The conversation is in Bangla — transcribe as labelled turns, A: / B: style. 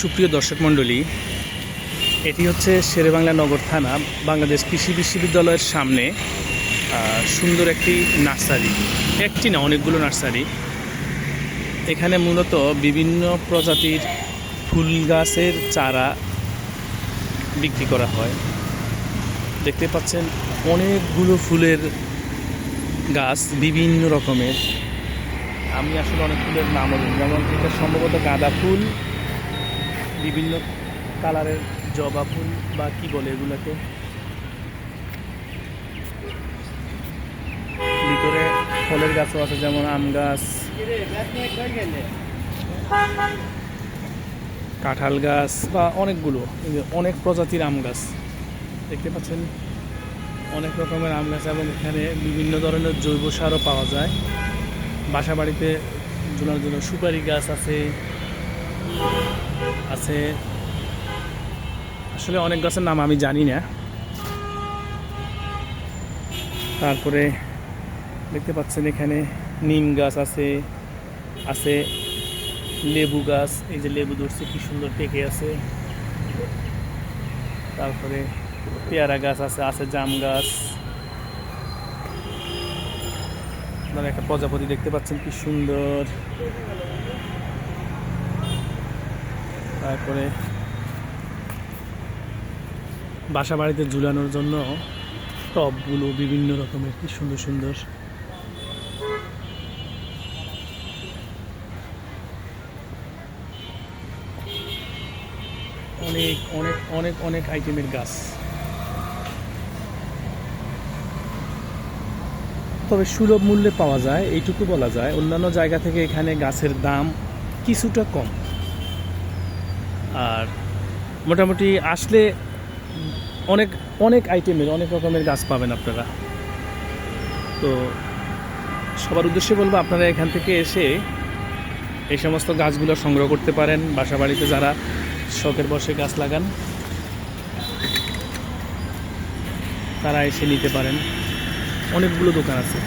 A: সুপ্রিয় দর্শক মণ্ডলী, এটি হচ্ছে শেরেবাংলা নগর থানা, বাংলাদেশ কৃষি বিশ্ববিদ্যালয়ের সামনে সুন্দর একটি নার্সারি। একটি না, অনেকগুলো নার্সারি। এখানে মূলত বিভিন্ন প্রজাতির ফুল গাছের চারা বিক্রি করা হয়। দেখতে পাচ্ছেন অনেকগুলো ফুলের গাছ বিভিন্ন রকমের। আমি আসলে অনেক ফুলের নাম যেমন এটা সম্ভবত গাঁদা ফুল বিভিন্ন কালারের জবা ফুল বা কি বলে এগুলোকে? ভিতরে ফলের গাছও আছে, যেমন আম গাছ, কাঁঠাল গাছ বা অনেকগুলো অনেক প্রজাতির আম গাছ। দেখতে পাচ্ছেন? অনেক রকমের আম গাছ এবং এখানে বিভিন্ন ধরনের জৈব সারও পাওয়া যায়। বাসা বাড়িতে জন্য সুপারি গাছ আছে আছে। আসলে অনেক গাছের নাম আমি জানি না। তারপরে দেখতে পাচ্ছেন এখানে নিম গাছ আছে আছে লেবু গাছ, এই যে লেবু ধরছে, কি সুন্দর পেকে আছে। তারপরে পেয়ারা গাছ আছে আছে জাম গাছ। একটা প্রজাপতি দেখতে পাচ্ছেন কি সুন্দর। তারপরে বাসা বাড়িতে ঝুলানোর জন্য টবগুলো বিভিন্ন রকমের, কি সুন্দর সুন্দর। অনেক অনেক অনেক অনেক আইটেমের গাছ। তবে সুলভ মূল্যে পাওয়া যায়, এইটুকু বলা যায়। অন্যান্য জায়গা থেকে এখানে গাছের দাম কিছুটা কম। আর মোটামুটি আসলে অনেক অনেক আইটেমের অনেক রকমের গাছ পাবেন আপনারা। তো সবার উদ্দেশ্যে বলব, আপনারা এখান থেকে এসে এই সমস্ত গাছগুলো সংগ্রহ করতে পারেন। বাসা বাড়িতে যারা শখের বসে গাছ লাগান, তারা এসে নিতে পারেন। অনেকগুলো দোকান আছে।